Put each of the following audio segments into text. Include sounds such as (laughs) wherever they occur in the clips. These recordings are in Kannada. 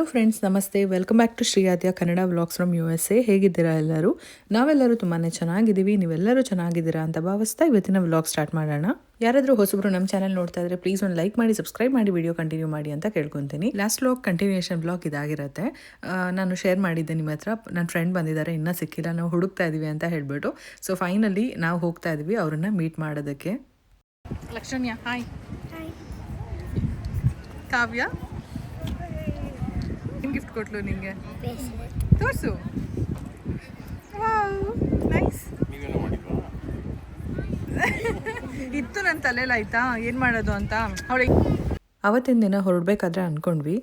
ಹಲೋ ಫ್ರೆಂಡ್ಸ್ ನಮಸ್ತೆ. Welcome back to Shriyadya Kannada vlogs from U S A ಹೇಗಿದ್ದೀರಾ ಎಲ್ಲರೂ? ನಾವೆಲ್ಲರೂ ತುಂಬಾ ಚೆನ್ನಾಗಿದ್ದೀವಿ. ನೀವೆಲ್ಲರೂ ಚೆನ್ನಾಗಿದ್ದೀರಾ ಅಂತ ಭಾವಿಸ್ತಾ ಇವತ್ತಿನ ವ್ಲಾಗ್ ಸ್ಟಾರ್ಟ್ ಮಾಡೋಣ. ಯಾರಾದರೂ ಹೊಸಬ್ರು ನಮ್ಮ ಚಾನಲ್ ನೋಡ್ತಾ ಇದ್ರೆ ಪ್ಲೀಸ್ ಒಂದು ಲೈಕ್ ಮಾಡಿ ಸಬ್ಸ್ಕ್ರೈಬ್ ಮಾಡಿ ವಿಡಿಯೋ ಕಂಟಿನ್ಯೂ ಮಾಡಿ ಅಂತ ಕೇಳ್ಕೊತೀನಿ. ಲಾಸ್ಟ್ ವ್ಲಾಗ್ ಕಂಟಿನ್ಯೂಷನ್ ಬ್ಲಾಗ್ ಇದಾಗಿರುತ್ತೆ. ನಾನು ಶೇರ್ ಮಾಡಿದ್ದೆ ನಿಮ್ಮ ಹತ್ರ. ನನ್ನ ಫ್ರೆಂಡ್ ಬಂದಿದ್ದಾರೆ. ಇನ್ನೂ ಸಿಕ್ಕಿಲ್ಲ. ನಾವು ಹುಡುಕ್ತಾ ಇದ್ದೀವಿ ಅಂತ ಹೇಳ್ಬಿಟ್ಟು. ಸೊ ಫೈನಲಿ ನಾವು ಹೋಗ್ತಾ ಇದೀವಿ ಅವ್ರನ್ನ ಮೀಟ್ ಮಾಡೋದಕ್ಕೆ. ಲಕ್ಷ್ಮಣ್ಯ ಹಾಯ್ ಕಾವ್ಯ? ಏನು ಗಿಫ್ಟ್ ಕೊಟ್ಲು ನಿಂಗೆ? ತೋರಿಸು. ನೈಸ್ (laughs) ಇತ್ತು ನನ್ನ ತಲೆಯಲ್ಲಿ ಆಯ್ತಾ? ಏನು ಮಾಡೋದು ಅಂತ? ಅವಳಿಗೆ ಅವತ್ತಿನ ದಿನ ಹೊರಡ್ಬೇಕಾದ್ರೆ ಅಂದ್ಕೊಂಡ್ವಿ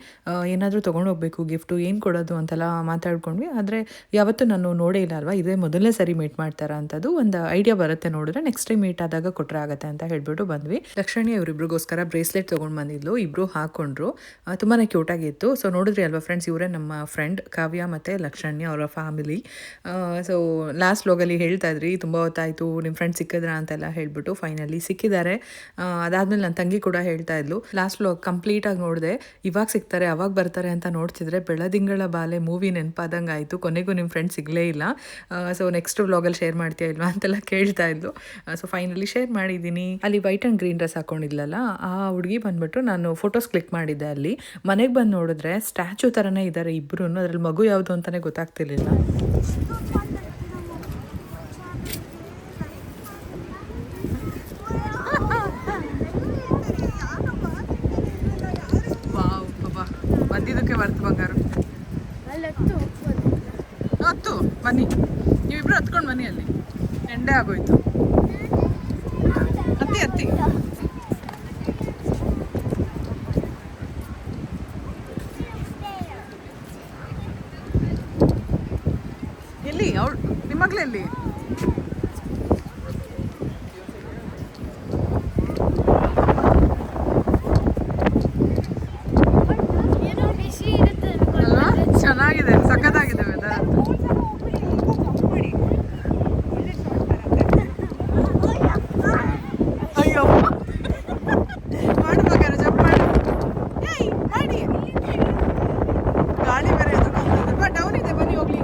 ಏನಾದರೂ ತೊಗೊಂಡು ಹೋಗ್ಬೇಕು ಗಿಫ್ಟು ಏನು ಕೊಡೋದು ಅಂತೆಲ್ಲ ಮಾತಾಡ್ಕೊಂಡ್ವಿ. ಆದರೆ ಯಾವತ್ತೂ ನಾನು ನೋಡೇ ಇಲ್ಲ ಅಲ್ವಾ, ಇದೇ ಮೊದಲನೇ ಸರಿ ಮೀಟ್ ಮಾಡ್ತಾರ ಅಂತದ್ದು ಒಂದು ಐಡಿಯಾ ಬರುತ್ತೆ ನೋಡಿದ್ರೆ ನೆಕ್ಸ್ಟ್ ಟೈಮ್ ಮೀಟ್ ಆದಾಗ ಕೊಟ್ಟರೆ ಆಗುತ್ತೆ ಅಂತ ಹೇಳ್ಬಿಟ್ಟು ಬಂದ್ವಿ. ಲಕ್ಷಣಿ ಇವರಿಬ್ರಿಗೋಸ್ಕರ ಬ್ರೇಸ್ಲೆಟ್ ತೊಗೊಂಡು ಬಂದಿದ್ಲು ಇಬ್ಬರು ಹಾಕ್ಕೊಂಡ್ರು ತುಂಬಾ ಕ್ಯೂಟಾಗಿತ್ತು ಸೊ ನೋಡಿದ್ರಿ ಅಲ್ವಾ ಫ್ರೆಂಡ್ಸ್ ಇವರೇ ನಮ್ಮ ಫ್ರೆಂಡ್ ಕಾವ್ಯ ಮತ್ತು ಲಕ್ಷಣ್ಯ ಅವರ ಫ್ಯಾಮಿಲಿ ಸೊ ಲಾಸ್ಟ್ ಲೋಗಲ್ಲಿ ಹೇಳ್ತಾ ಇದ್ರಿ, ತುಂಬ ಹೊತ್ತಾಯಿತು ನಿಮ್ಮ ಫ್ರೆಂಡ್ ಸಿಕ್ಕಿದ್ರ ಅಂತೆಲ್ಲ ಹೇಳ್ಬಿಟ್ಟು ಫೈನಲಿ ಸಿಕ್ಕಿದ್ದಾರೆ. ಅದಾದ್ಮೇಲೆ ನನ್ನ ತಂಗಿ ಕೂಡ ಹೇಳ್ತಾ ಇದ್ಲು ಲಾಸ್ಟ್ ಲೋಗ್ ಕಂಪ್ಲೀಟಾಗಿ ನೋಡಿದೆ, ಇವಾಗ ಸಿಗ್ತಾರೆ, ಅವಾಗ ಬರ್ತಾರೆ ಅಂತ ನೋಡ್ತಿದ್ರೆ ಬೆಳದಿಂಗಳ ಬಾಲೆ ಮೂವಿ ನೆನಪಾದಂಗೆ ಆಯಿತು. ಕೊನೆಗೂ ನಿಮ್ಮ ಫ್ರೆಂಡ್ ಸಿಗಲೇ ಇಲ್ಲ. ಸೊ ನೆಕ್ಸ್ಟ್ ವ್ಲಾಗಲ್ಲಿ ಶೇರ್ ಮಾಡ್ತೀಯಾ ಇಲ್ವಾ ಅಂತೆಲ್ಲ ಕೇಳ್ತಾ ಇದ್ಲು. ಸೊ ಫೈನಲಿ ಶೇರ್ ಮಾಡಿದ್ದೀನಿ. ಅಲ್ಲಿ ವೈಟ್ ಆ್ಯಂಡ್ ಗ್ರೀನ್ ಡ್ರೆಸ್ ಹಾಕೊಂಡಿದ್ಲಲ್ಲ, ಆ ಹುಡುಗಿ ಬಂದ್ಬಿಟ್ಟು ನಾನು ಫೋಟೋಸ್ ಕ್ಲಿಕ್ ಮಾಡಿದ್ದೆ ಅಲ್ಲಿ. ಮನೆಗೆ ಬಂದು ನೋಡಿದ್ರೆ ಸ್ಟ್ಯಾಚು ಥರನೇ ಇದ್ದಾರೆ ಇಬ್ಬರು ಅದರಲ್ಲಿ ಮಗು ಯಾವುದು ಅಂತಲೇ ಗೊತ್ತಾಗ್ತಿರ್ಲಿಲ್ಲ. ಅಲ್ಲಿ ಎಂಡೆ ಆಗೋಯ್ತು. ಅತ್ತಿ ಹತ್ತಿ ಎಲ್ಲಿ ಅವಳು ನಿಮ್ಮ ಮಗಳು ಎಲ್ಲಿ ಅಲ್ವಾ ಚೆನ್ನಾಗಿದೆ ಸಖತ್ತಾಗಿದೆ ವೆದರ್ ಅಂತೂ ಅಯ್ಯೋ ಮಾಡು ಬೇಕಾದ್ರೆ ಜಂಪ್ ಮಾಡು ಏಯ್ ಮಾಡಿ ಗಾಳಿ ಬೇರೆ ಎದುರು ಡೌನ್ ಇದೆ ಬನ್ನಿ ಹೋಗ್ಲಿ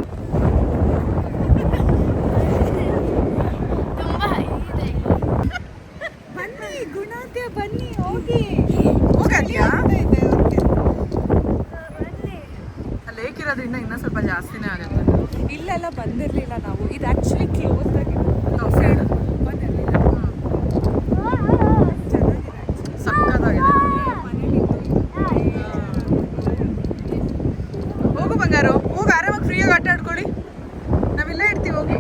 ಬನ್ನಿ ಗುಣಾದ್ಯ ಬನ್ನಿ ಹೋಗಿ ಹೋಗಲ್ಯಾ ಅಲ್ಲಿ ಏಕಿರೋದ್ರಿಂದ ಇನ್ನೂ ಸ್ವಲ್ಪ ಜಾಸ್ತಿನೇ ಆಗುತ್ತೆ ಇಲ್ಲೆಲ್ಲ ಬಂದಿರ್ಲಿಲ್ಲ ನಾವು ಇದು ಆಕ್ಚುಲಿ ಕ್ಲೋಸ್ ಆಗಿ ಸೈಡ್ ಸಕ್ಕತ್ತಾಗಿದೆ ಹೋಗು ಬಂಗಾರು ಹೋಗಿ ಆರಾಮಾಗಿ ಫ್ರೀಯಾಗಿ ಆಟ ಆಡ್ಕೊಳ್ಳಿ ನಾವಿಲ್ಲೇ ಇರ್ತೀವಿ ಹೋಗಿ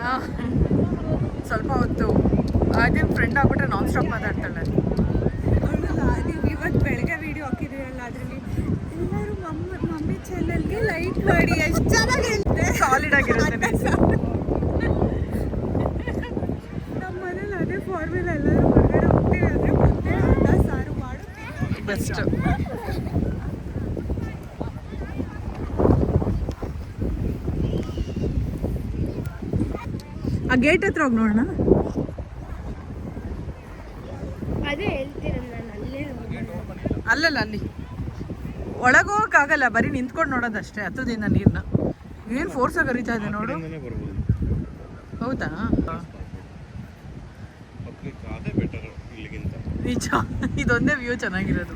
ಆ, ಸ್ವಲ್ಪ ಹೊತ್ತು ಅದೇನು ಫ್ರೆಂಡ್ ಆಗ್ಬಿಟ್ರೆ ನಾನ್ ಸ್ಟಾಪ್ ಮಾತಾಡ್ತಾಳೆ ನೀವು ಇವತ್ತು ಬೆಳಗ್ಗೆ ವಿಡಿಯೋ ಹಾಕಿದ್ದೀರಲ್ಲ ಅದರಲ್ಲಿ ಎಲ್ಲರೂ ಮಮ್ಮಿ ಮಮ್ಮಿ ಚಾನಲ್ಗೆ ಲೈಕ್ ಮಾಡಿ ಎಷ್ಟು ಚೆನ್ನಾಗಿರುತ್ತೆ ಸಾಲಿಡ್ ಆಗಿರುತ್ತೆ ನಮ್ಮ ಮನೇಲಿ ಅದೇ ಫಾರ್ಮುಲ ಎಲ್ಲರೂ ಹೊರಗಡೆ ಹೋಗ್ತೀವಿ ಅಂದರೆ ಮುದ್ದೆ ಅನ್ನ ಸಾರು ಮಾಡುತ್ತೀವಿ ಬೆಸ್ಟ್. ಆ ಗೇಟ್ ಹತ್ರ ಹೋಗಿ ನೋಡೋಣ. ಅದೇ ಹೇಳ್ತೀರ ನಾನು ಅಲ್ಲೇ ಅಲ್ಲಲ್ಲ ಅಲ್ಲಿ. ಒಳಗೆ ಹೋಗಕ್ಕಾಗಲ್ಲ ಬರೀ ನಿಂತ್ಕೊಂಡು ನೋಡೋದಷ್ಟೇ ಹತ್ತದಿಂದ ನೀರನ್ನ ಏನು ಫೋರ್ಸ್ ಆಗಿ ಹರಿತಾ ಇದೆ ನೋಡು. ಹೌದಾ ಅದೇ ಬೆಟರ್ ಇಲ್ಲಿಗಿಂತ ನಿಜ ಇದೊಂದೇ ವ್ಯೂ ಚೆನ್ನಾಗಿರೋದು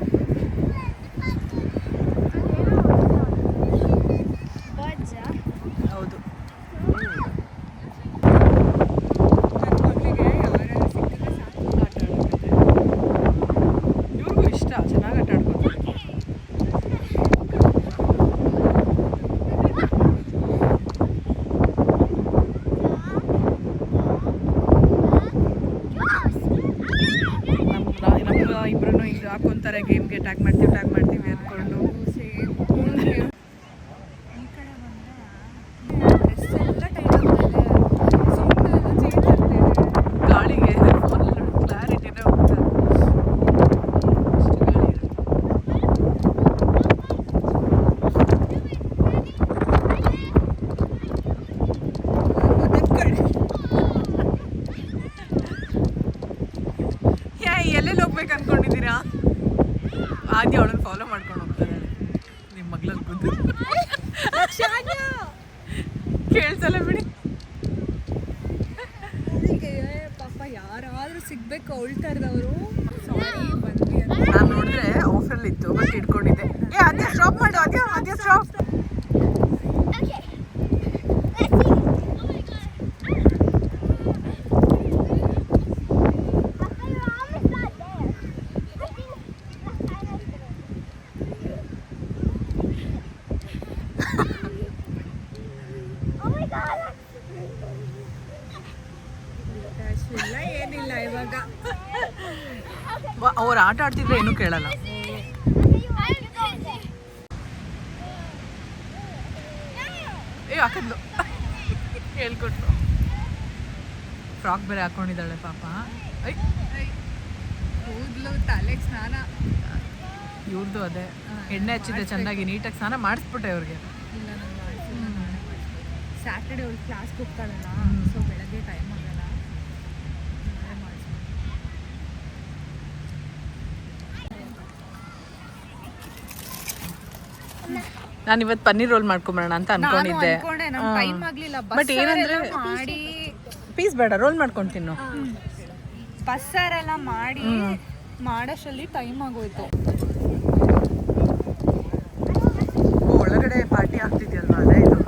ಈಗ ಹಾಕೊಂತಾರೆ ಗೇಮ್ಗೆ ಟ್ಯಾಗ್ ಮಾಡ್ತೀವಿ ಟ್ಯಾಗ್ ಮಾಡ್ತೀವಿ ಅಂದ್ಕೊಂಡು ಏ ಅದೇ ಸ್ಟಾಪ್ ಮಾಡು ಅದೇ ಅದೇ ಸ್ಟಾಪ್ ಇಲ್ಲ ಏನಿಲ್ಲ ಇವಾಗ ಅವ್ರು ಆಟ ಆಡ್ತಿದ್ರೆ ಏನೂ ಕೇಳಲ್ಲ. ಫ್ರಾಕ್ ಬೇರೆ ಹಾಕೊಂಡಿದ್ದಾಳೆ ಪಾಪ. ಕೂದಲು ತಲೆಗೆ ಸ್ನಾನ. ಇವ್ರದ್ದು ಅದೇ. ಎಣ್ಣೆ ಹಚ್ಚಿದ್ದೆ ಚೆನ್ನಾಗಿ ನೀಟಾಗಿ ಸ್ನಾನ ಮಾಡಿಸ್ಬಿಟ್ಟೆ ಅವ್ರಿಗೆ ಸ್ಯಾಟರ್ಡೆ ಅವ್ಳು ಕ್ಲಾಸ್ಗೆ ಹೋಗ್ತಾಳಲ್ಲ ಸೊ ಬೆಳಗ್ಗೆ ಟೈಮ್ ಆಗಲ್ಲ. ನಾನು ಇವತ್ತು ಪನ್ನೀರ್ ರೋಲ್ ಮಾಡ್ಕೊಂಬರೋಣ ಅಂತ ಅನ್ಕೊಂಡಿದ್ದೆ. ಬಟ್ ಏನಂದ್ರೆ ಮಾಡಿ. ಪೀಸ್ ಬೇಡ ರೋಲ್ ಮಾಡ್ಕೊಂಡು ತಿನ್ನು. ಬಸ್ಸಾರೆಲ್ಲ ಮಾಡಿ ಮಾಡೋಷ್ಟರಲ್ಲಿ ಟೈಮ್ ಆಗೋಯ್ತು. ಒಳಗಡೆ ಪಾರ್ಟಿ ಆಗ್ತಿದ್ಯಲ್ವಾ ಅದೇ ಇದು?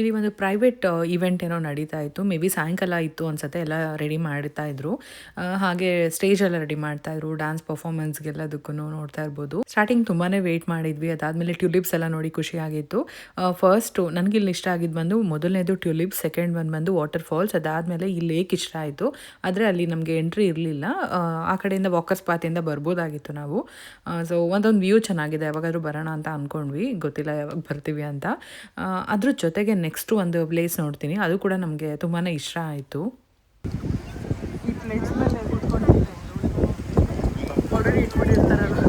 ಇಲ್ಲಿ ಒಂದು ಪ್ರೈವೇಟ್ ಇವೆಂಟ್ ಏನೋ ನಡೀತಾ ಇತ್ತು. ಮೇ ಬಿ ಸಾಯಂಕಾಲ ಇತ್ತು ಅನ್ಸತ್ತೆ. ಎಲ್ಲ ರೆಡಿ ಮಾಡ್ತಾ ಇದ್ರು. ಹಾಗೆ ಸ್ಟೇಜ್ ಎಲ್ಲ ರೆಡಿ ಮಾಡ್ತಾ ಇದ್ರು. ಡ್ಯಾನ್ಸ್ ಪರ್ಫಾರ್ಮೆನ್ಸ್ಗೆಲ್ಲದಕ್ಕೂ ನೋಡ್ತಾ ಇರ್ಬೋದು. ಸ್ಟಾರ್ಟಿಂಗ್ ತುಂಬಾನೇ ವೇಟ್ ಮಾಡಿದ್ವಿ. ಅದಾದ್ಮೇಲೆ ಟ್ಯೂಲಿಪ್ಸ್ ಎಲ್ಲ ನೋಡಿ ಖುಷಿ ಆಗಿತ್ತು. ಫಸ್ಟು ನನಗೆ ಇಲ್ಲಿ ಇಷ್ಟ ಆಗಿದ್ದು ಬಂದು ಮೊದಲನೇದು ಟ್ಯೂಲಿಪ್ಸ್ ಸೆಕೆಂಡ್ ಒನ್ ಬಂದು ವಾಟರ್ ಫಾಲ್ಸ್ ಅದಾದಮೇಲೆ ಈ ಲೇಕ್ ಇಷ್ಟ ಆಯಿತು. ಆದರೆ ಅಲ್ಲಿ ನಮಗೆ ಎಂಟ್ರಿ ಇರಲಿಲ್ಲ. ಆ ಕಡೆಯಿಂದ ವಾಕರ್ಸ್ ಪಾತಿಯಿಂದ ಬರ್ಬೋದಾಗಿತ್ತು ನಾವು. ಸೊ ಒಂದೊಂದು ವ್ಯೂ ಚೆನ್ನಾಗಿದೆ. ಯಾವಾಗಾದ್ರೂ ಬರೋಣ ಅಂತ ಅಂದ್ಕೊಂಡ್ವಿ ಗೊತ್ತಿಲ್ಲ ಯಾವಾಗ ಬರ್ತೀವಿ ಅಂತ. ಅದ್ರ ಜೊತೆಗೆ ನೆಕ್ಸ್ಟ್ ಒಂದು ಪ್ಲೇಸ್ ನೋಡ್ತೀನಿ. ಅದು ಕೂಡ ನಮಗೆ ತುಂಬಾ ಇಷ್ಟ ಆಯಿತು. ಈ ಪ್ಲೇಸ್ ಮೇಲೆ ಆಲ್ರೆಡಿ ಇಟ್ಕೊಂಡಿರ್ತಾರಲ್ಲ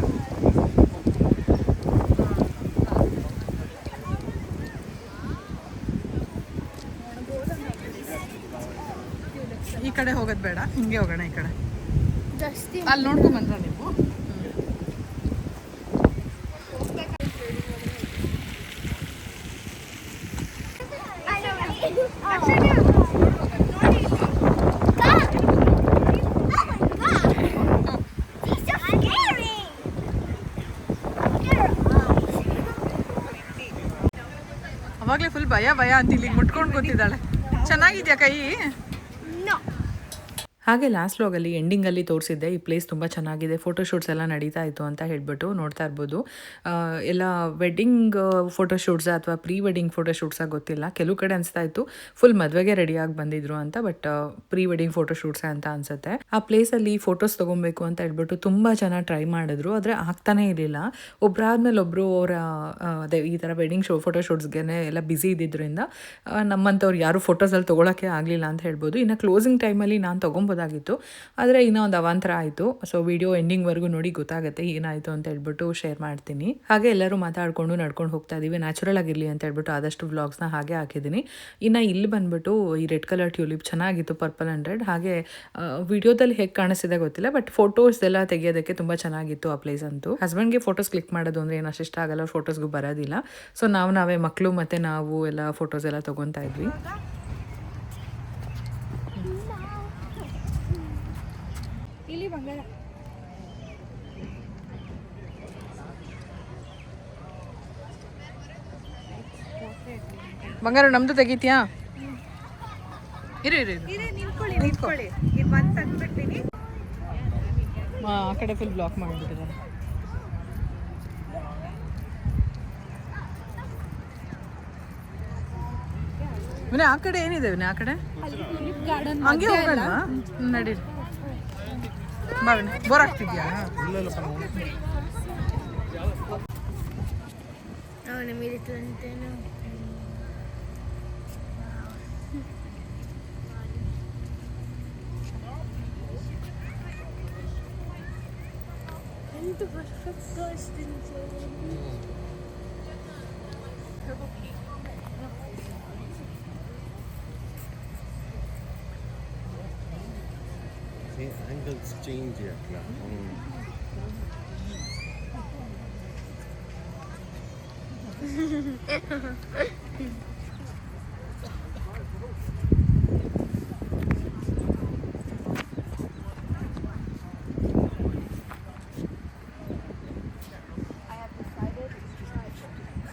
ಈ ಕಡೆ ಹೋಗೋದು ಬೇಡ ಹಿಂಗೆ ಹೋಗೋಣ ಈ ಕಡೆ. ಜಾಸ್ತಿ. ಅಲ್ಲಿ ನೋಡ್ಕೊಂಡ್ ಬಂದ್ರ ನೀವು? ಭಯ ಭಯ ಅಂತ ಇಲ್ಲಿ ಮುಟ್ಕೊಂಡು ಕೂತಿದ್ದಾಳೆ. ಚೆನ್ನಾಗಿದ್ಯಾ ಕೈ? ಹಾಗೆ ಲಾಸ್ಟ್ ಲಾಗಲ್ಲಿ ಎಂಡಿಂಗಲ್ಲಿ ತೋರಿಸಿದ್ದೆ. ಈ ಪ್ಲೇಸ್ ತುಂಬ ಚೆನ್ನಾಗಿದೆ. ಫೋಟೋಶೂಟ್ಸ್ ಎಲ್ಲ ನಡೀತಾ ಇತ್ತು ಅಂತ ಹೇಳ್ಬಿಟ್ಟು ನೋಡ್ತಾ ಇರ್ಬೋದು. ಎಲ್ಲ ವೆಡ್ಡಿಂಗ್ ಫೋಟೋಶೂಟ್ಸ ಅಥವಾ ಪ್ರೀ ವೆಡ್ಡಿಂಗ್ ಫೋಟೋಶೂಟ್ಸಾಗಿ ಗೊತ್ತಿಲ್ಲ. ಕೆಲವು ಕಡೆ ಅನಿಸ್ತಾ ಇತ್ತು ಫುಲ್ ಮದುವೆಗೆ ರೆಡಿಯಾಗಿ ಬಂದಿದ್ರು ಅಂತ ಬಟ್ ಪ್ರೀ ವೆಡ್ಡಿಂಗ್ ಫೋಟೋಶೂಟ್ಸ್ ಅಂತ ಅನ್ಸುತ್ತೆ. ಆ ಪ್ಲೇಸಲ್ಲಿ ಫೋಟೋಸ್ ತೊಗೊಬೇಕು ಅಂತ ಹೇಳ್ಬಿಟ್ಟು ತುಂಬ ಜನ ಟ್ರೈ ಮಾಡಿದ್ರು. ಆದರೆ ಆಗ್ತಾನೆ ಇರಲಿಲ್ಲ. ಒಬ್ಬರಾದ್ಮೇಲೆ ಒಬ್ಬರು ಅವರ ಅದೇ ಈ ಥರ ವೆಡ್ಡಿಂಗ್ ಶೋ ಫೋಟೋಶೂಟ್ಸ್ಗೆ ಎಲ್ಲ ಬ್ಯುಸಿ ಇದ್ದಿದ್ದರಿಂದ ನಮ್ಮಂಥವ್ರು ಯಾರು ಫೋಟೋಸಲ್ಲಿ ತೊಗೊಳಕ್ಕೆ ಆಗಲಿಲ್ಲ ಅಂತ ಹೇಳ್ಬೋದು. ಇನ್ನು ಕ್ಲೋಸಿಂಗ್ ಟೈಮಲ್ಲಿ ನಾನು ತೊಗೊಬೋದಾಗಿತ್ತು ಆದರೆ ಇನ್ನೂ ಒಂದು ಅವಾಂತರ ಆಯಿತು. ಸೊ ವಿಡಿಯೋ ಎಂಡಿಂಗ್ವರೆಗೂ ನೋಡಿ ಗೊತ್ತಾಗುತ್ತೆ ಏನಾಯಿತು ಅಂತ ಹೇಳ್ಬಿಟ್ಟು ಶೇರ್ ಮಾಡ್ತೀನಿ. ಹಾಗೆ ಎಲ್ಲರೂ ಮಾತಾಡಿಕೊಂಡು ನಡ್ಕೊಂಡು ಹೋಗ್ತಾ ಇದ್ದೀವಿ ನ್ಯಾಚುರಲ್ ಆಗಿರಲಿ ಅಂತ ಹೇಳ್ಬಿಟ್ಟು ಆದಷ್ಟು ವ್ಲಾಗ್ಸ್ನ ಹಾಗೆ ಹಾಕಿದ್ದೀನಿ. ಇನ್ನು ಇಲ್ಲಿ ಬಂದ್ಬಿಟ್ಟು ಈ ರೆಡ್ ಕಲರ್ ಟ್ಯೂಲಿಪ್ ಚೆನ್ನಾಗಿತ್ತು ಪರ್ಪಲ್ ಆ್ಯಂಡ್ ರೆಡ್ ಹಾಗೆ ವಿಡಿಯೋದಲ್ಲಿ ಹೇಗೆ ಕಾಣಿಸಿದೆ ಗೊತ್ತಿಲ್ಲ ಬಟ್ ಫೋಟೋಸ್ ಎಲ್ಲ ತೆಗೆಯೋದಕ್ಕೆ ತುಂಬ ಚೆನ್ನಾಗಿತ್ತು ಆ ಪ್ಲೇಸ್ ಅಂತೂ. ಹಸ್ಬೆಂಡ್ಗೆ ಫೋಟೋಸ್ ಕ್ಲಿಕ್ ಮಾಡೋದು ಅಂದರೆ ಏನು ಅಷ್ಟಿಷ್ಟ ಆಗಲ್ಲ ಫೋಟೋಸ್ಗೂ ಬರೋದಿಲ್ಲ. ಸೊ ನಾವು ನಾವೇ ಮಕ್ಕಳು ಮತ್ತು ನಾವು ಎಲ್ಲ ಫೋಟೋಸ್ ಎಲ್ಲ ತೊಗೊತಾ ಇದ್ವಿ. ಇಲ್ಲಿ ಬಂಗಾರ ಬಂಗಾರ ನಮ್ದು ತೆಗಿತೀಯಾ? ಇರು ಇರು ನಿಂತ್ಕೊಳ್ಳಿ ನಿಂತ್ಕೊಳ್ಳಿ ಇದು ಬಂದು ತಂದ್ಬಿಡ್ತೀನಿ. ಆ ಕಡೆ ಫುಲ್ ಬ್ಲಾಕ್ ಮಾಡಿಬಿಟ್ಟಿದ್ದಾರೆ. ಆ ಕಡೆ ಏನಿದೆ ಆ ಕಡೆ? ಹಂಗೆ ಹೋಗಲ್ವಾ ನಡೀರಿ. ಬಾ ವಿನಯ್ ಬೋರ್ ಆಗ್ತಿದ್ಯಾ ಅವನ ಮೇಲೆ ಅಂತೇನು ఎంత angles change here. Mm.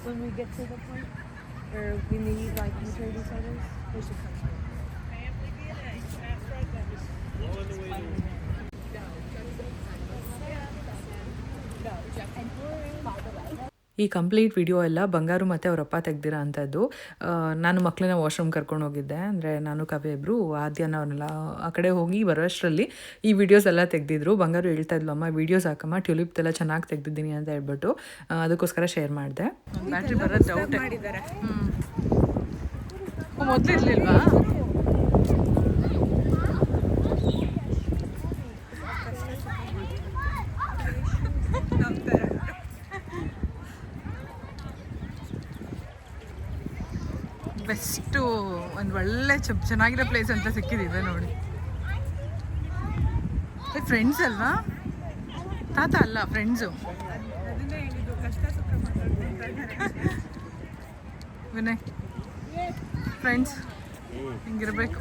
when we get to the point, or we need like maternity centers, we should come. ಈ ಕಂಪ್ಲೀಟ್ ವಿಡಿಯೋ ಎಲ್ಲ ಬಂಗಾರು ಮತ್ತು ಅವರಪ್ಪ ತೆಗ್ದಿರೋ ಅಂಥದ್ದು. ನಾನು ಮಕ್ಕಳನ್ನ ವಾಶ್ರೂಮ್ ಕರ್ಕೊಂಡು ಹೋಗಿದ್ದೆ. ಅಂದರೆ ನಾನು ಕವಿ ಇಬ್ಬರು ಆದ್ಯನ ಅವ್ರನ್ನೆಲ್ಲ ಆ ಕಡೆ ಹೋಗಿ ಬರೋಷ್ಟರಲ್ಲಿ ಈ ವಿಡಿಯೋಸ್ ಎಲ್ಲ ತೆಗ್ದಿದ್ರು. ಬಂಗಾರು ಹೇಳ್ತಾ ಇದ್ಲು ಅಮ್ಮ ವಿಡಿಯೋಸ್ ಹಾಕಮ್ಮ ಟ್ಯೂಲಿಪ್ ಎಲ್ಲ ಚೆನ್ನಾಗಿ ತೆಗ್ದಿದ್ದೀನಿ ಅಂತ ಹೇಳ್ಬಿಟ್ಟು ಅದಕ್ಕೋಸ್ಕರ ಶೇರ್ ಮಾಡಿದೆ. ಬ್ಯಾಟ್ರಿ ಬರೋದು ಡೌಟ್ ಮಾಡಿದ್ದಾರೆ ಬೆಸ್ಟು ಒಂದು ಒಳ್ಳೆ ಚೆನ್ನಾಗಿರೋ ಪ್ಲೇಸ್ ಅಂತ ಸಿಕ್ಕಿದಿದೆ ನೋಡಿ. ಫ್ರೆಂಡ್ಸ್ ಅಲ್ವಾ? ತಾತ ಅಲ್ಲ ಫ್ರೆಂಡ್ಸು ವಿನಯ್ ಫ್ರೆಂಡ್ಸ್ ಹಿಂಗಿರ್ಬೇಕು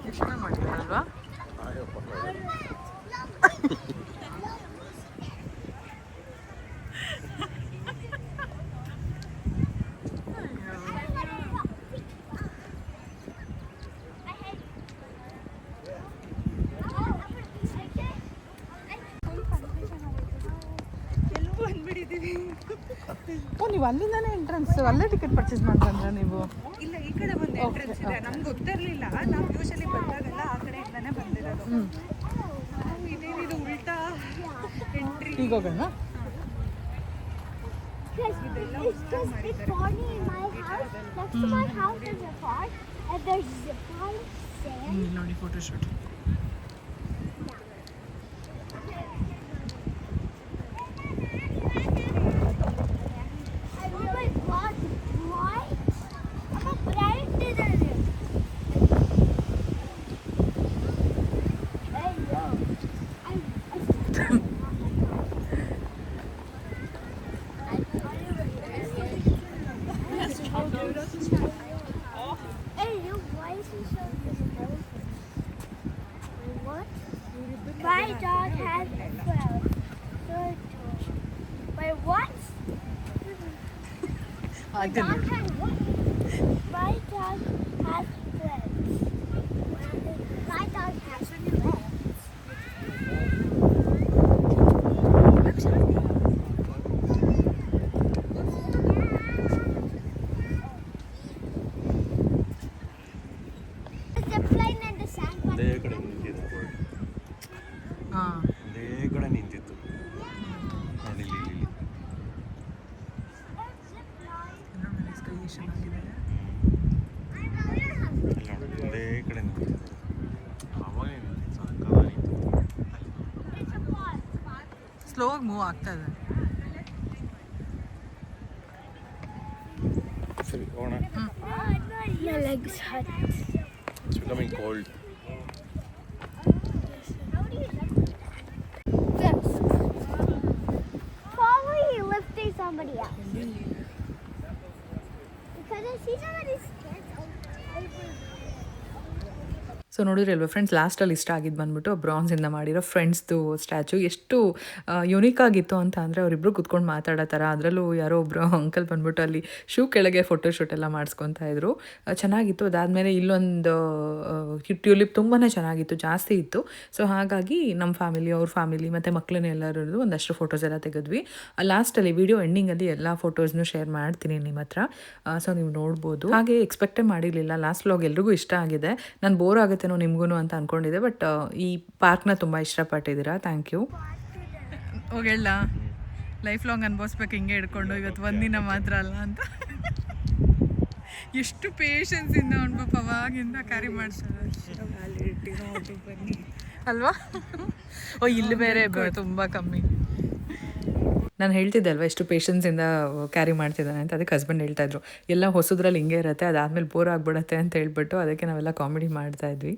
ಎಷ್ಟು ಚೆನ್ನಾಗಿ ಮಾಡಿದಾರಲ್ವಾ ಎಲ್ಲೂ ಬಂದ್ಬಿಟ್ಟಿದ್ದೀವಿ ಓ ನೀವು ಅಲ್ಲಿಂದಾನೇ ಎಂಟ್ರೆನ್ಸ್ ಅಲ್ಲೇ ಟಿಕೆಟ್ ಪರ್ಚೇಸ್ ಮಾಡ್ತಂದ್ರ ನೀವು? ಇಲ್ಲ ಈ ಕಡೆ ಒಂದು ಎಂಟ್ರೆನ್ಸ್ ಇದೆ. ನಮ್ಗೆ ಗೊತ್ತಿರಲಿಲ್ಲ. ನಾವು ಯೂಶಲಿ ಬಂದಾಗೆಲ್ಲ ಆ ಕಡೆ ಕಡೆಯಿಂದಾನೇ ಬಂದಿರೋದು. ಇದೇನಿದು ಉಲ್ಟಾ ಎಂಟ್ರಿ ಈಗ ಹೋಗೋಣ? ನೋಡಿ photo just I didn't. Slow ಆಗಿ ಮೂವ್ ಆಗ್ತಾ ಇದೆ. ಸರಿ ಹೋಗೋಣ. Legs hurt. It's becoming cold so ನೋಡಿದ್ರಲ್ವ friends ಲಾಸ್ಟಲ್ಲಿ ಇಷ್ಟ ಆಗಿದ್ದು ಬಂದ್ಬಿಟ್ಟು ಬ್ರಾನ್ಸಿಂದ ಮಾಡಿರೋ ಫ್ರೆಂಡ್ಸ್ದು ಸ್ಟ್ಯಾಚು ಎಷ್ಟು ಯುನೀಕ್ ಆಗಿತ್ತು ಅಂತ ಅಂದರೆ ಅವರಿಬ್ಬರು ಕುತ್ಕೊಂಡು ಮಾತಾಡೋ ಥರ. ಅದರಲ್ಲೂ ಯಾರೋ ಒಬ್ಬರು ಅಂಕಲ್ (laughs) ಬಂದ್ಬಿಟ್ಟು ಅಲ್ಲಿ ಶೂ ಕೆಳಗೆ ಫೋಟೋ ಶೂಟ್ ಎಲ್ಲ ಮಾಡಿಸ್ಕೊತಾ ಇದ್ರು. ಚೆನ್ನಾಗಿತ್ತು. ಅದಾದಮೇಲೆ ಇಲ್ಲೊಂದು ಟ್ಯೂಲಿಪ್ ತುಂಬಾ ಚೆನ್ನಾಗಿತ್ತು, ಜಾಸ್ತಿ ಇತ್ತು. ಸೊ ಹಾಗಾಗಿ ನಮ್ಮ ಫ್ಯಾಮಿಲಿ ಅವ್ರ ಫ್ಯಾಮಿಲಿ ಮತ್ತು ಮಕ್ಕಳನ್ನ ಎಲ್ಲರದ್ದು ಒಂದಷ್ಟು ಫೋಟೋಸ್ ಎಲ್ಲ ತೆಗೆದ್ವಿ. ಲಾಸ್ಟಲ್ಲಿ ವಿಡಿಯೋ ಎಂಡಿಂಗಲ್ಲಿ ಎಲ್ಲ ಫೋಟೋಸ್ನು ಶೇರ್ ಮಾಡ್ತೀನಿ ನಿಮ್ಮ ಹತ್ರ. ಸೊ ನೀವು ನೋಡ್ಬೋದು. ಹಾಗೆ ಎಕ್ಸ್ಪೆಕ್ಟೇ ಮಾಡಿರಲಿಲ್ಲ. ಲಾಸ್ಟ್ ವ್ಲಾಗ್ ಎಲ್ರಿಗೂ ಇಷ್ಟ ಆಗಿದೆ. ನಾನು ಬೋರ್ ಆಗುತ್ತೇನೋ ನಿಮಗೂ ಅಂತ ಅಂದ್ಕೊಂಡಿದ್ದೆ ಬಟ್ ಈ ಪಾರ್ಕ್ನ ತುಂಬ ಇಷ್ಟಪಟ್ಟಿದ್ದೀರಾ? ಥ್ಯಾಂಕ್ ಯು ಹೋಗೇಳ ಲೈಫ್ ಲಾಂಗ್ ಅನ್ಭವಿಸ್ಬೇಕು, ಹಿಂಗೆ ಹಿಡ್ಕೊಂಡು ಇವತ್ತು ಒಂದಿನ ಮಾತ್ರ ಅಲ್ಲ ಅಂತ. ಎಷ್ಟು ಪೇಷನ್ಸ್ ಇಂದ ಪಾಪ ಅವಾಗಿಂದ ಕ್ಯಾರಿ ಮಾಡ್ತಾರೆ ಅಲ್ವಾ? ಓ, ಇಲ್ಲಿ ಬೇರೆ ತುಂಬ ಕಮ್ಮಿ. ನಾನು ಹೇಳ್ತಿದ್ದೆ ಅಲ್ವಾ ಎಷ್ಟು ಪೇಷನ್ಸಿಂದ ಕ್ಯಾರಿ ಮಾಡ್ತಿದ್ದಾನೆ ಅಂತ ಅದಕ್ಕೆ ಹಸ್ಬೆಂಡ್ ಹೇಳ್ತಾ ಇದ್ರು ಎಲ್ಲ ಹೊಸದ್ರಲ್ಲಿ ಹಿಂಗೆ ಇರುತ್ತೆ ಅದಾದ್ಮೇಲೆ ಬೋರ್ ಆಗ್ಬಿಡತ್ತೆ ಅಂತ ಹೇಳ್ಬಿಟ್ಟು ಅದಕ್ಕೆ ನಾವೆಲ್ಲ ಕಾಮಿಡಿ ಮಾಡ್ತಾ ಇದ್ವಿ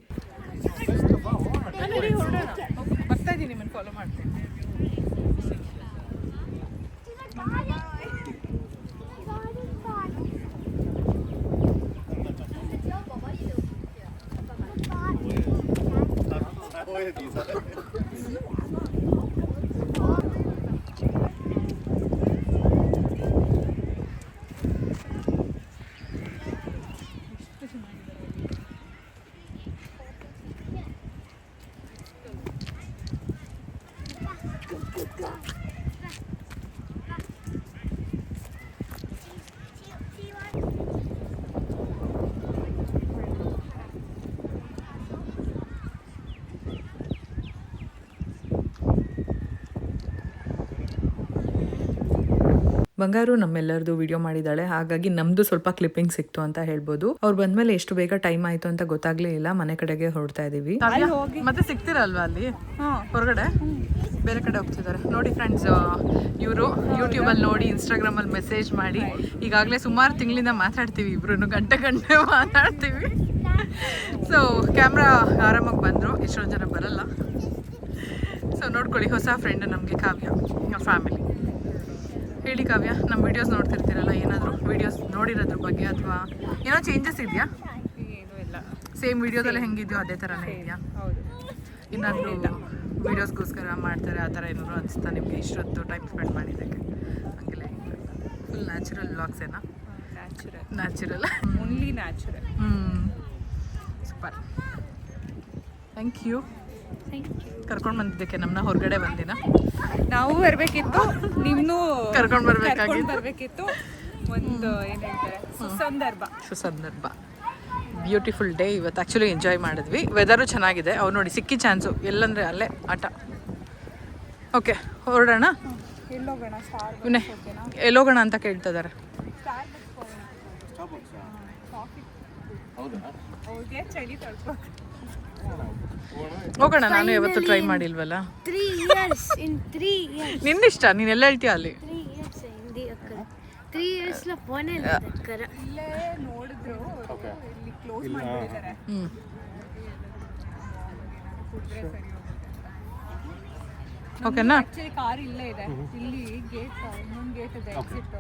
ಬಂಗಾರು ನಮ್ಮೆಲ್ಲರದು ವಿಡಿಯೋ ಮಾಡಿದ್ದಾಳೆ. ಹಾಗಾಗಿ ನಮ್ದು ಸ್ವಲ್ಪ ಕ್ಲಿಪ್ಪಿಂಗ್ ಸಿಕ್ತು ಅಂತ ಹೇಳ್ಬೋದು. ಅವ್ರು ಬಂದ್ಮೇಲೆ ಎಷ್ಟು ಬೇಗ ಟೈಮ್ ಆಯ್ತು ಅಂತ ಗೊತ್ತಾಗ್ಲೇ ಇಲ್ಲ. ಮನೆ ಕಡೆಗೆ ಹೊರಡ್ತಾ ಇದೀವಿ. ಮತ್ತೆ ಸಿಕ್ತಿರಲ್ವಾ ಅಲ್ಲಿ? ಹೊರಗಡೆ? ಬೇರೆ ಕಡೆ ಹೋಗ್ತಿದ್ದಾರೆ. ನೋಡಿ ಫ್ರೆಂಡ್ಸ್ ಇವರು ಯೂಟ್ಯೂಬಲ್ಲಿ ನೋಡಿ ಇನ್ಸ್ಟಾಗ್ರಾಮಲ್ಲಿ ಮೆಸೇಜ್ ಮಾಡಿ ಈಗಾಗಲೇ ಸುಮಾರು ತಿಂಗಳಿಂದ ಮಾತಾಡ್ತೀವಿ ಇಬ್ರು ಗಂಟೆ ಗಂಟೆ ಮಾತಾಡ್ತೀವಿ. ಸೊ ಕ್ಯಾಮ್ರಾ ಆರಾಮಾಗಿ ಬಂದರು. ಎಷ್ಟೊಂದು ಜನ ಬರಲ್ಲ. ಸೊ ನೋಡ್ಕೊಳ್ಳಿ ಹೊಸ ಫ್ರೆಂಡ್ ನಮಗೆ ಕಾವ್ಯ ಫ್ಯಾಮಿಲಿ ಹೇಳಿ ಕಾವ್ಯ ನಮ್ಮ ವಿಡಿಯೋಸ್ ನೋಡ್ತಿರ್ತೀರಲ್ಲ ಏನಾದರೂ ವಿಡಿಯೋಸ್ ನೋಡಿರೋದ್ರ ಬಗ್ಗೆ ಅಥವಾ ಏನೋ ಚೇಂಜಸ್ ಇದೆಯಾ? ಏನೂ ಇಲ್ಲ. ಸೇಮ್ ವಿಡಿಯೋದಲ್ಲಿ ಹೆಂಗಿದೆಯೋ ಅದೇ ಥರ ಇದೆಯಾ? ಹೌದು. ಏನಾದರೂ ವೀಡಿಯೋಸ್ಗೋಸ್ಕರ ಮಾಡ್ತಾರೆ ಆ ಥರ ಏನಾದ್ರು ಅನಿಸ್ತಾ ನಿಮಗೆ ಇಷ್ಟೊತ್ತು ಟೈಮ್ ಸ್ಪೆಂಡ್ ಮಾಡಿದ್ದಕ್ಕೆ? ಹಂಗೆಲ್ಲ ಫುಲ್ ನ್ಯಾಚುರಲ್ ವ್ಲಾಗ್ಸ್ ಏನಾ? ನ್ಯಾಚುರಲ್ ನ್ಯಾಚುರಲ್ ಓನ್ಲಿ ನ್ಯಾಚುರಲ್ ಹ್ಞೂ ಸೂಪರ್ ಥ್ಯಾಂಕ್ ಯು ಕರ್ಕೊಂಡು ಬಂದಿದ್ದಕ್ಕೆ ನಮ್ಮನ್ನ ಹೊರಗಡೆ ಬಂದಿನ. ನಾವು ಬರಬೇಕಿತ್ತು ನಿಮ್ಮನ್ನು ಕರ್ಕೊಂಡು ಬರ್ಬೇಕಿತ್ತು. ಒಂದು ಏನ್ ಹೇಳ್ತಾರೆ ಸುಸಂದರ್ಭ. ಸುಸಂದರ್ಭ. ಬ್ಯೂಟಿಫುಲ್ ಡೇ ಇವತ್ತು. ಆ್ಯಕ್ಚುಲಿ ಎಂಜಾಯ್ ಮಾಡಿದ್ವಿ. ವೆದರು ಚೆನ್ನಾಗಿದೆ. ಅವ್ರು ನೋಡಿ ಸಿಕ್ಕಿ ಚಾನ್ಸು ಎಲ್ಲಂದರೆ ಅಲ್ಲೇ ಆಟ. ಓಕೆ ಹೊರಡೋಣ? ಇವನೇ ಎಲ್ಲೋಗೋಣ ಅಂತ ಕೇಳ್ತಿದ್ದಾರೆ ಅವ್ರಿಗೆ ಚಳಿ ಹೋಗೋಣ ನಾನು ಯಾವತ್ತೂ ಟ್ರೈ ಮಾಡಿಲ್ವಲ್ಲ. ನಿನ್ನಿಷ್ಟ ನೀನು ಎಲ್ಲ ಹೇಳ್ತೀಯ ಅಲ್ಲಿ? ತ್ರೀ ಇಯರ್ಸ್ ನೋಡಿದ್ರು ಇಲ್ಲಿ ಕ್ಲೋಸ್ ಓಕೆನಾ ಆಕ್ಚುಲಿ ಕಾರ್ ಇಲ್ಲೇ ಇದೆ. ಇಲ್ಲಿ ಗೇಟ್ ಇನ್ನೊಂದು ಗೇಟ್ ಇದೆ ಎಕ್ಸಿಟ್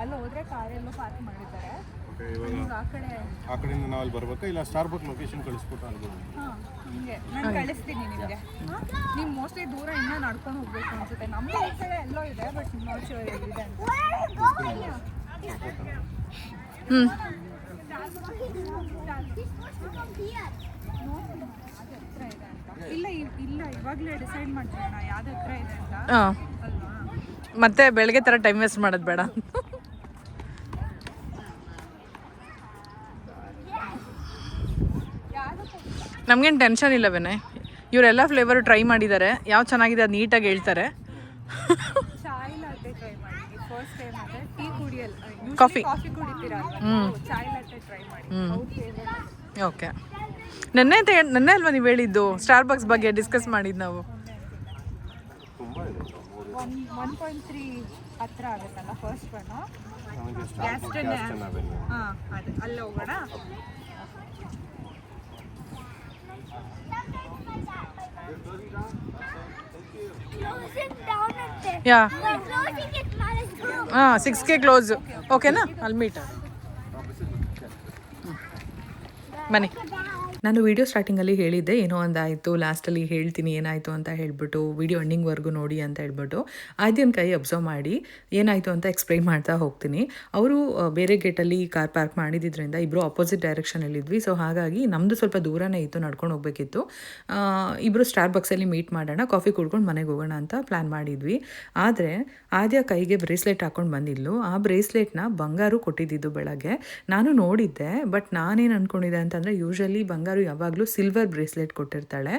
ಅಲ್ಲಿ ಹೋದ್ರೆ ಕಾರ್ ಎಲ್ಲೋ ಪಾರ್ಕ್ ಮಾಡಿದ್ದಾರೆ. ಆ ಕಡೆ ಆ ಕಡೆಯಿಂದ ನಾವು ಅಲ್ಲಿ ಬರ್ಬೇಕಾ? ಇಲ್ಲ ಸ್ಟಾರ್ ಬಕ್ ಲೊಕೇಶನ್ ಕಳಿಸ್ಬಿಟ್ಟು ಅಲ್ಲಿ ಹಾ ಹಿಂಗೆ. ನಾನು ಕಳಿಸ್ತೀನಿ ನಿಮಗೆ. ನೀವು ಮೋಸ್ಟ್ಲಿ ದೂರ ಇನ್ನೂ ನಡ್ಕೊಂಡು ಹೋಗ್ಬೇಕು ಅನ್ಸುತ್ತೆ. ನಮ್ಮ ಈ ಕಡೆ ಎಲ್ಲೋ ಇದೆ ಬಟ್ ನಾಟ್ ಶೋರ್ ಎಲ್ಲಿದೆ ಅಂತ. ಹ್ಞೂ ಹತ್ರ ಇದೆ ಅಂತ. ಇಲ್ಲ ಇಲ್ಲ ಇವಾಗಲೇ ಡಿಸೈಡ್ ಮಾಡ್ಕೊಳ್ಳೋಣ ಯಾವ್ದು ಹತ್ರ ಇದೆ ಅಂತ. ಹಾಂ. ಅಲ್ವಾ? ಮತ್ತೆ ಬೆಳಗ್ಗೆ ಥರ ಟೈಮ್ ವೇಸ್ಟ್ ಮಾಡೋದು ಬೇಡ. ನಮಗೇನು ಟೆನ್ಷನ್ ಇಲ್ಲ ವಿನಯ್. ಇವರೆಲ್ಲ ಫ್ಲೇವರು ಟ್ರೈ ಮಾಡಿದ್ದಾರೆ ಯಾವ ಚೆನ್ನಾಗಿದೆ ಅದು ನೀಟಾಗಿ ಹೇಳ್ತಾರೆ. ಚಾಯ್ ಲಾಟೆ ಟ್ರೈ ಮಾಡಿ ಫಸ್ಟ್ ಟೈಮ್ ಅದೇ ಟೀ ಕುಡಿಯಲ್ಲ Coffee. ಕಾಫಿ ಕುಡಿತೀರಾ ಚಾಯ್ ಲಾಟೆ ಟ್ರೈ ಮಾಡಿ ಅವ್ರ ಓಕೆ ನೆನ್ನೆ ಅಂತ ಹೇಳ್- ನೆನ್ನೆ ಅಲ್ವಾ ನೀವು ಹೇಳಿದ್ದು? ಸ್ಟಾರ್ ಬಾಕ್ಸ್ ಬಗ್ಗೆ ಡಿಸ್ಕಸ್ ಮಾಡಿದ್ದು ನಾವು. ತುಂಬ ಇದೆ ಒನ್ ಒನ್ ಪಾಯಿಂಟ್ ತ್ರೀ ಹತ್ರ ಆಗುತ್ತಲ್ಲ ಫಸ್ಟ್ ಒನ್ ನಮಗೆ ಗ್ಯಾಸ್ ಸ್ಟಾರ್ ಗ್ಯಾಸ್ ಅವೆನ್ಯೂ ಹಾಂ ಅದೇ ಅಲ್ಲಿ ಹೋಗೋಣ? Closing down ಅಂತೆ ಯಾ. We're closing it now let's go ಹಾಂ ಸಿಕ್ಸ್ಗೆ ಕ್ಲೋಸ್ ಓಕೆನಾ ಅಲ್ಲಿ ಮೀಟ್ ಬನ್ನಿ ನಾನು ವಿಡಿಯೋ ಸ್ಟಾರ್ಟಿಂಗಲ್ಲಿ ಹೇಳಿದ್ದೆ, ಏನೋ ಒಂದಾಯಿತು ಲಾಸ್ಟಲ್ಲಿ ಹೇಳ್ತೀನಿ, ಏನಾಯಿತು ಅಂತ ಹೇಳಿಬಿಟ್ಟು ವಿಡಿಯೋ ಎಂಡಿಂಗ್ವರೆಗೂ ನೋಡಿ ಅಂತ ಹೇಳ್ಬಿಟ್ಟು, ಆದ್ಯನ ಕೈ ಅಬ್ಸರ್ವ್ ಮಾಡಿ, ಏನಾಯಿತು ಅಂತ ಎಕ್ಸ್ಪ್ಲೈನ್ ಮಾಡ್ತಾ ಹೋಗ್ತೀನಿ. ಅವರು ಬೇರೆ ಗೇಟಲ್ಲಿ ಕಾರ್ ಪಾರ್ಕ್ ಮಾಡಿದ್ರಿಂದ ಇಬ್ಬರು ಆಪೋಸಿಟ್ ಡೈರೆಕ್ಷನಲ್ಲಿದ್ವಿ ಸೊ ಹಾಗಾಗಿ ನಮ್ಮದು ಸ್ವಲ್ಪ ದೂರನೇ ಇತ್ತು, ನಡ್ಕೊಂಡು ಹೋಗಬೇಕಿತ್ತು. ಇಬ್ಬರು ಸ್ಟಾರ್ ಬಾಕ್ಸಲ್ಲಿ ಮೀಟ್ ಮಾಡೋಣ ಕಾಫಿ ಕುಡ್ಕೊಂಡು ಮನೆಗೆ ಹೋಗೋಣ ಅಂತ ಪ್ಲ್ಯಾನ್ ಮಾಡಿದ್ವಿ. ಆದರೆ, ಆದ್ಯ ಕೈಗೆ ಬ್ರೇಸ್ಲೆಟ್ ಹಾಕೊಂಡು ಬಂದಿದ್ಲು. ಆ ಬ್ರೇಸ್ಲೆಟ್ನ ಬಂಗಾರು ಕೊಟ್ಟಿದ್ದಿದ್ದು ಬೆಳಗ್ಗೆ. ನಾನು ನೋಡಿದ್ದೆ ಬಟ್ ನಾನೇನು ಅಂದ್ಕೊಂಡಿದ್ದೆ ಅಂತಂದರೆ ಯೂಶಲಿ ಬಂಗಾರು ಯಾವಾಗಲೂ ಸಿಲ್ವರ್ ಬ್ರೇಸ್ಲೆಟ್ ಕೊಟ್ಟಿರ್ತಾಳೆ.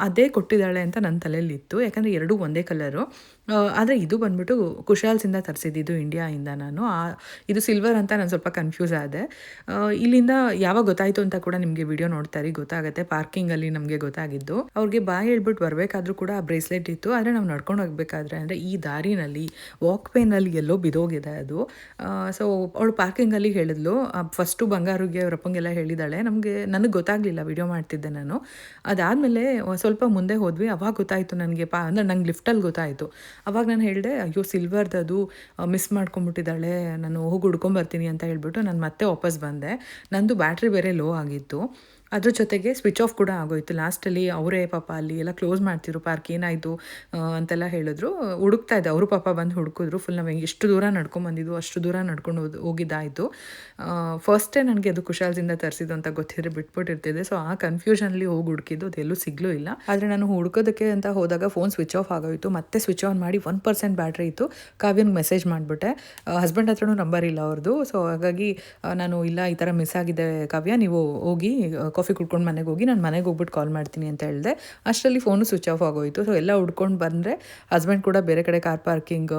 ಅದೇ ಕೊಟ್ಟಿದ್ದಾಳೆ ಅಂತ ನನ್ನ ತಲೆಯಲ್ಲಿತ್ತು. ಯಾಕಂದರೆ ಎರಡೂ ಒಂದೇ ಕಲರು ಆದರೆ ಇದು ಬಂದ್ಬಿಟ್ಟು ಕುಶಾಲ್ಸಿಂದ ತರಿಸಿದ್ದು ಇಂಡಿಯಾಯಿಂದ ನಾನು. ಆ, ಇದು ಸಿಲ್ವರ್ ಅಂತ ನಾನು ಸ್ವಲ್ಪ ಕನ್ಫ್ಯೂಸ್ ಆದೆ. ಇಲ್ಲಿಂದ ಯಾವಾಗ ಗೊತ್ತಾಯಿತು ಅಂತ ಕೂಡ ನಿಮಗೆ ವಿಡಿಯೋ ನೋಡ್ತಾರೆ ಗೊತ್ತಾಗುತ್ತೆ. ಪಾರ್ಕಿಂಗಲ್ಲಿ ನಮಗೆ ಗೊತ್ತಾಗಿದ್ದು. ಅವ್ರಿಗೆ ಬಾಯ್ ಹೇಳ್ಬಿಟ್ಟು ಬರಬೇಕಾದ್ರೂ ಕೂಡ ಆ ಬ್ರೇಸ್ಲೆಟ್ ಇತ್ತು. ಆದರೆ ನಾವು ನಡ್ಕೊಂಡು ಹೋಗ್ಬೇಕಾದ್ರೆ ಅಂದರೆ ಈ ದಾರಿನಲ್ಲಿ ವಾಕ್ ಪೇನಲ್ಲಿ ಎಲ್ಲೋ ಬಿದೋಗಿದೆ ಅದು. ಸೊ ಅವಳು ಪಾರ್ಕಿಂಗಲ್ಲಿ ಹೇಳಿದ್ಲು. ಫಸ್ಟು ಬಂಗಾರಿಗೆ ಅವರಪ್ಪಂಗೆಲ್ಲ ಹೇಳಿದಾಳೆ. ನಮಗೆ, ನನಗೆ ಗೊತ್ತಾಗಲಿಲ್ಲ ವಿಡಿಯೋ ಮಾಡ್ತಿದ್ದೆ ನಾನು. ಅದಾದಮೇಲೆ ಸ್ವಲ್ಪ ಮುಂದೆ ಹೋದ್ವಿ. ಅವಾಗ ಗೊತ್ತಾಯಿತು ನನಗೆ. ಪಾ, ಅಂದರೆ ನಂಗೆ ಲಿಫ್ಟಲ್ಲಿ ಗೊತ್ತಾಯಿತು. ಅವಾಗ ನಾನು ಹೇಳಿದೆ, ಅಯ್ಯೋ ಸಿಲ್ವರ್ದು ಮಿಸ್ ಮಾಡ್ಕೊಂಬಿಟ್ಟಿದ್ದಾಳೆ, ನಾನು ಹೋಗಿ ಹುಡ್ಕೊಂಬರ್ತೀನಿ ಅಂತ ಹೇಳ್ಬಿಟ್ಟು ನಾನು ಮತ್ತೆ ವಾಪಸ್ ಬಂದೆ. ನಂದು ಬ್ಯಾಟ್ರಿ ಬೇರೆ ಲೋ ಆಗಿತ್ತು. ಅದ್ರ ಜೊತೆಗೆ ಸ್ವಿಚ್ ಆಫ್ ಕೂಡ ಆಗೋಯ್ತು. ಲಾಸ್ಟಲ್ಲಿ ಅವರೇ ಪಾಪ ಅಲ್ಲಿ ಎಲ್ಲ ಕ್ಲೋಸ್ ಮಾಡ್ತಿದ್ರು. ಪಾರ್ಕ್ ಏನಾಯಿತು ಅಂತೆಲ್ಲ ಹೇಳಿದ್ರು. ಹುಡುಕ್ತಾ ಇದ್ದೆ. ಅವರು ಪಾಪ ಬಂದು ಹುಡುಕಿದ್ರು. ಫುಲ್ ನಾವು ಎಷ್ಟು ದೂರ ನಡ್ಕೊಂಡು ಬಂದಿದ್ದು ಅಷ್ಟು ದೂರ ನಡ್ಕೊಂಡು ಹೋಗಿದ್ದಾಯಿತು. ಫಸ್ಟೇ ನನಗೆ ಅದು ಕುಶಾಲ್ಸಿಂದ ತರಿಸಿದ್ದು ಅಂತ ಗೊತ್ತಿದ್ರೆ ಬಿಟ್ಬಿಟ್ಟಿರ್ತಿದ್ದೆ. ಸೊ ಆ ಕನ್ಫ್ಯೂಷನಲ್ಲಿ ಹೋಗಿ ಹುಡುಕಿದ್ದು. ಅದೆಲ್ಲೂ ಸಿಗ್ಲೂ ಇಲ್ಲ. ಆದರೆ ನಾನು ಹುಡುಕೋದಕ್ಕೆ ಅಂತ ಹೋದಾಗ ಫೋನ್ ಸ್ವಿಚ್ ಆಫ್ ಆಗೋಯಿತು. ಮತ್ತೆ ಸ್ವಿಚ್ ಆನ್ ಮಾಡಿ ಒನ್ ಪರ್ಸೆಂಟ್ ಬ್ಯಾಟ್ರಿ ಇತ್ತು. ಕಾವ್ಯನಿಗೆ ಮೆಸೇಜ್ ಮಾಡಿಬಿಟ್ಟೆ. ಹಸ್ಬೆಂಡ್ ಹತ್ರನೂ ನಂಬರ್ ಇಲ್ಲ ಅವ್ರದ್ದು ಸೊ ಹಾಗಾಗಿ ನಾನು, ಇಲ್ಲ, ಈ ಥರ ಮಿಸ್ ಆಗಿದೆ ಕಾವ್ಯ. ನೀವು ಹೋಗಿ ಕಾಫಿ ಕುಡ್ಕೊಂಡು ಮನೆಗೆ ಹೋಗಿ ನಾನು ಮನೆಗೆ ಹೋಗ್ಬಿಟ್ಟು ಕಾಲ್ ಮಾಡ್ತೀನಿ ಅಂತ ಹೇಳಿದೆ. ಅಷ್ಟರಲ್ಲಿ ಫೋನು ಸ್ವಿಚ್ ಆಫ್ ಆಗೋಯಿತು. ಸೊ ಎಲ್ಲ ಹುಡ್ಕೊಂಡು ಬಂದರೆ ಹಸ್ಬೆಂಡ್ ಕೂಡ ಬೇರೆ ಕಡೆ ಕಾರ್ ಪಾರ್ಕಿಂಗ್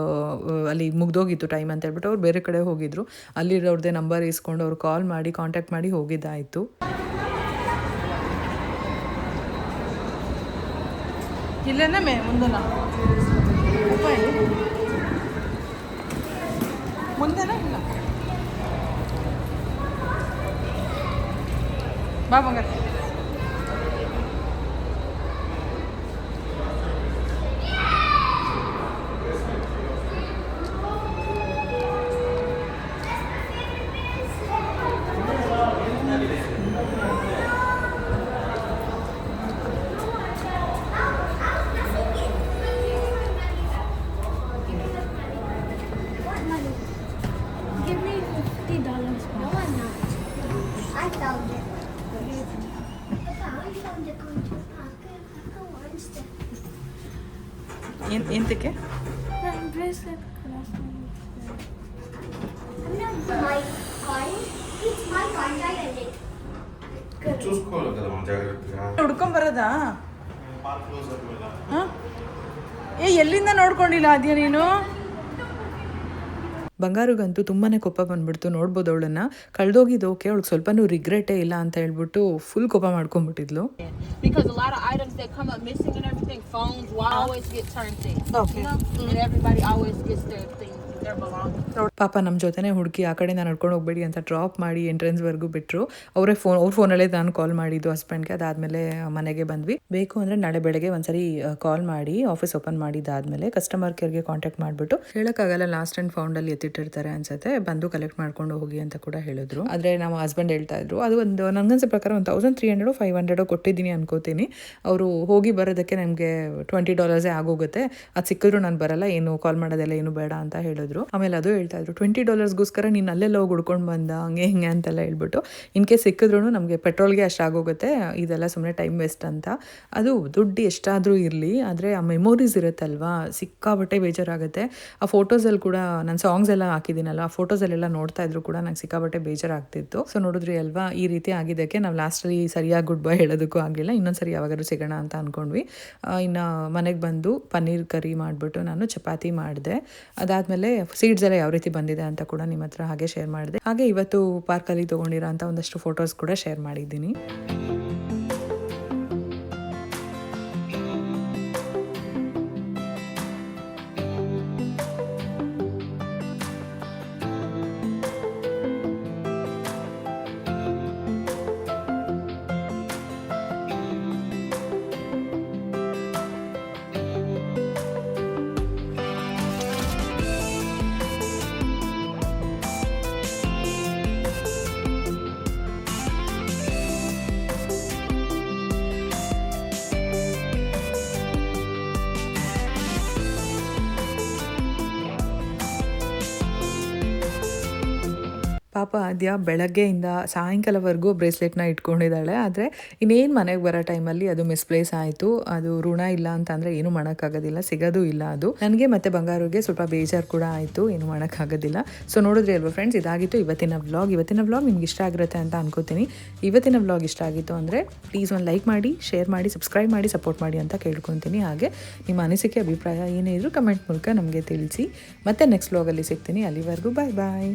ಅಲ್ಲಿ ಮುಗ್ದೋಗಿತ್ತು ಟೈಮ್ ಅಂತ ಹೇಳ್ಬಿಟ್ಟು ಅವ್ರು ಬೇರೆ ಕಡೆ ಹೋಗಿದ್ರು. ಅಲ್ಲಿರೋರ್ದೇ ನಂಬರ್ ಇಸ್ಕೊಂಡು ಅವ್ರು ಕಾಲ್ ಮಾಡಿ ಕಾಂಟ್ಯಾಕ್ಟ್ ಮಾಡಿ ಹೋಗಿದ್ದಾಯಿತು. ಇಲ್ಲೇನೇ ಮೇ ಮುಂದನ? ಇಲ್ಲ ಎಂತಕ್ಕೆ ಹುಡ್ಕೊಂಡ್ ಬರೋದಾ ಏ ಎಲ್ಲಿಂದ ನೋಡ್ಕೊಂಡಿಲ್ಲ ಅದ್ಯ ನೀನು? ಬಂಗಾರಿಗಂತೂ ತುಂಬಾ ಕೋಪ ಬಂದ್ಬಿಡ್ತು ನೋಡ್ಬೋದು ಅವಳನ್ನ ಕಳ್ದೋಗಿದ್ದು ಓಕೆ ಅವಳಿಗೆ ಸ್ವಲ್ಪನೂ ರಿಗ್ರೆಟೇ ಇಲ್ಲ ಅಂತ ಹೇಳ್ಬಿಟ್ಟು ಫುಲ್ ಕೋಪ ಮಾಡ್ಕೊಂಡ್ಬಿಟ್ಟಿದ್ಲು. Okay. You know? And everybody always gets their belongings. ಪಾಪ ನಮ್ಮ ಜೊತೆನೇ ಹುಡುಕಿ ಆ ಕಡೆ ನಾನು ನಡ್ಕೊಂಡು ಹೋಗ್ಬೇಡಿ ಅಂತ ಡ್ರಾಪ್ ಮಾಡಿ ಎಂಟ್ರೆನ್ಸ್ವರೆಗೂ ಬಿಟ್ಟರು ಅವರೇ ಫೋನ್ ಅವ್ರ ಫೋನಲ್ಲೇ ನಾನು ಕಾಲ್ ಮಾಡಿದ್ದು ಹಸ್ಬೆಂಡ್ಗೆ ಅದಾದಮೇಲೆ ಮನೆಗೆ ಬಂದ್ವಿ. ಬೇಕು ಅಂದರೆ ನಾಳೆ ಬೆಳಗ್ಗೆ ಒಂದ್ಸರಿ ಕಾಲ್ ಮಾಡಿ ಆಫೀಸ್ ಓಪನ್ ಮಾಡಿದ್ದಾದಮೇಲೆ ಕಸ್ಟಮರ್ ಕೇರ್ಗೆ ಕಾಂಟ್ಯಾಕ್ಟ್ ಮಾಡಿಬಿಟ್ಟು ಹೇಳೋಕ್ಕಾಗಲ್ಲ ಲಾಸ್ಟ್ ಆ್ಯಂಡ್ ಫೌಂಡಲ್ಲಿ ಎತ್ತಿಟ್ಟಿರ್ತಾರೆ ಅನ್ಸುತ್ತೆ. ಬಂದು ಕಲೆಕ್ಟ್ ಮಾಡ್ಕೊಂಡು ಹೋಗಿ ಅಂತ ಕೂಡ ಹೇಳಿದ್ರು. ಆದರೆ ನಮ್ಮ ಹಸ್ಬೆಂಡ್ ಹೇಳ್ತಾ ಇದ್ರು, ಅದು ಒಂದು, ನನಗನ್ಸೋ ಪ್ರಕಾರ ಒಂದು thousand three hundred five hundred ಕೊಟ್ಟಿದ್ದೀನಿ ಅನ್ಕೋತೀನಿ. ಅವರು ಹೋಗಿ ಬರೋದಕ್ಕೆ ನಮಗೆ ಟ್ವೆಂಟಿ ಡಾಲರ್ಸೇ ಆಗೋಗುತ್ತೆ. ಅದು ಸಿಕ್ಕಿದ್ರು ನಾನು ಬರಲ್ಲ, ಏನು ಕಾಲ್ ಮಾಡೋದೆಲ್ಲ ಏನು ಬೇಡ ಅಂತ ಹೇಳಿದ್ರು. ಆಮೇಲೆ ಅದು ಹೇಳ್ತಾ ಇದ್ರು ಟ್ವೆಂಟಿ ಡಾಲರ್ಸ್ಗೋಸ್ಕರ ನೀನು ಅಲ್ಲೆಲ್ಲ ಹೋಗಿ ಹುಡ್ಕೊಂಡು ಬಂದ, ಹಂಗೆ ಹಿಂಗೆ ಅಂತೆಲ್ಲ ಹೇಳ್ಬಿಟ್ಟು, ಇನ್ ಕೇಸ್ ಸಿಕ್ಕಿದ್ರು ನಮಗೆ ಪೆಟ್ರೋಲ್ಗೆ ಅಷ್ಟು ಆಗೋಗುತ್ತೆ, ಇದೆಲ್ಲ ಸುಮ್ಮನೆ ಟೈಮ್ ವೇಸ್ಟ್ ಅಂತ. ಅದು ದುಡ್ಡು ಎಷ್ಟಾದರೂ ಇರಲಿ, ಆದರೆ ಆ ಮೆಮೊರೀಸ್ ಇರುತ್ತಲ್ವಾ? ಸಿಕ್ಕಾಬಟ್ಟೆ ಬೇಜಾರಾಗುತ್ತೆ. ಆ ಫೋಟೋಸಲ್ಲಿ ಕೂಡ ನಾನು ಸಾಂಗ್ಸ್ ಎಲ್ಲ ಹಾಕಿದ್ದೀನಲ್ಲ, ಆ ಫೋಟೋಸಲ್ಲೆಲ್ಲ ನೋಡ್ತಾ ಇದ್ರು ಕೂಡ ನಂಗೆ ಸಿಕ್ಕಾಬಟ್ಟೆ ಬೇಜಾರಾಗ್ತಿತ್ತು. ಸೊ ನೋಡಿದ್ರಿ ಅಲ್ವಾ, ಈ ರೀತಿ ಆಗಿದ್ದಕ್ಕೆ ನಾವು ಲಾಸ್ಟಲ್ಲಿ ಸರಿಯಾಗಿ ಗುಡ್ ಬೈ ಹೇಳೋದಕ್ಕೂ ಆಗಲಿಲ್ಲ, ಇನ್ನೊಂದ್ಸರಿ ಯಾವಾಗಾದ್ರೂ ಸಿಗೋಣ ಅಂತ ಅಂದ್ಕೊಂಡ್ವಿ ಇನ್ನು ಮನೆಗೆ ಬಂದು ಪನ್ನೀರ್ ಕರಿ ಮಾಡಿಬಿಟ್ಟು ನಾನು ಚಪಾತಿ ಮಾಡಿದೆ. ಅದಾದಮೇಲೆ ಸೀಡ್ಸ್ ಎಲ್ಲ ಯಾವ ರೀತಿ ಬಂದಿದೆ ಅಂತ ಕೂಡ ನಿಮ್ಮ ಹತ್ರ ಹಾಗೆ ಶೇರ್ ಮಾಡಿದೆ. ಹಾಗೆ ಇವತ್ತು ಪಾರ್ಕಲ್ಲಿ ತೊಗೊಂಡಿರೋ ಅಂಥ ಒಂದಷ್ಟು ಫೋಟೋಸ್ ಕೂಡ ಶೇರ್ ಮಾಡಿದ್ದೀನಿ. ಪಾಪ ಆದ್ಯ ಬೆಳಗ್ಗೆಯಿಂದ ಸಾಯಂಕಾಲವರೆಗೂ ಬ್ರೇಸ್ಲೆಟ್ನ ಇಟ್ಕೊಂಡಿದ್ದಾಳೆ. ಆದರೆ ಇನ್ನೇನು ಮನೆಗೆ ಬರೋ ಟೈಮಲ್ಲಿ ಅದು ಮಿಸ್ಪ್ಲೇಸ್ ಆಯಿತು. ಅದು ಋಣ ಇಲ್ಲ ಅಂತಂದರೆ ಏನು ಮಾಡೋಕ್ಕಾಗೋದಿಲ್ಲ. ಸಿಗೋದು ಇಲ್ಲ ಅದು. ನನಗೆ ಮತ್ತು ಬಂಗಾರಿಗೆ ಸ್ವಲ್ಪ ಬೇಜಾರು ಕೂಡ ಆಯಿತು. ಏನು ಮಾಡೋಕ್ಕಾಗೋದಿಲ್ಲ. ಸೊ ನೋಡಿದ್ರಿ ಅಲ್ವಾ ಫ್ರೆಂಡ್ಸ್ ಇದಾಗಿತ್ತು ಇವತ್ತಿನ ವ್ಲಾಗ್ ಇವತ್ತಿನ ವ್ಲಾಗ್ ನಿಮ್ಗೆ ಇಷ್ಟ ಆಗಿರುತ್ತೆ ಅಂತ ಅನ್ಕೋತೀನಿ. ಇವತ್ತಿನ ವ್ಲಾಗ್ ಇಷ್ಟ ಆಗಿತ್ತು ಅಂದರೆ ಪ್ಲೀಸ್ ಒಂದು ಲೈಕ್ ಮಾಡಿ ಶೇರ್ ಮಾಡಿ ಸಬ್ಸ್ಕ್ರೈಬ್ ಮಾಡಿ ಸಪೋರ್ಟ್ ಮಾಡಿ ಅಂತ ಕೇಳ್ಕೊತೀನಿ. ಹಾಗೆ ನಿಮ್ಮ ಅನಿಸಿಕೆ, ಅಭಿಪ್ರಾಯ ಏನೇ ಇದ್ರೂ ಕಮೆಂಟ್ ಮೂಲಕ ನಮಗೆ ತಿಳಿಸಿ. ಮತ್ತೆ ನೆಕ್ಸ್ಟ್ ವ್ಲಾಗಲ್ಲಿ ಸಿಗ್ತೀನಿ. ಅಲ್ಲಿವರೆಗೂ ಬಾಯ್ ಬಾಯ್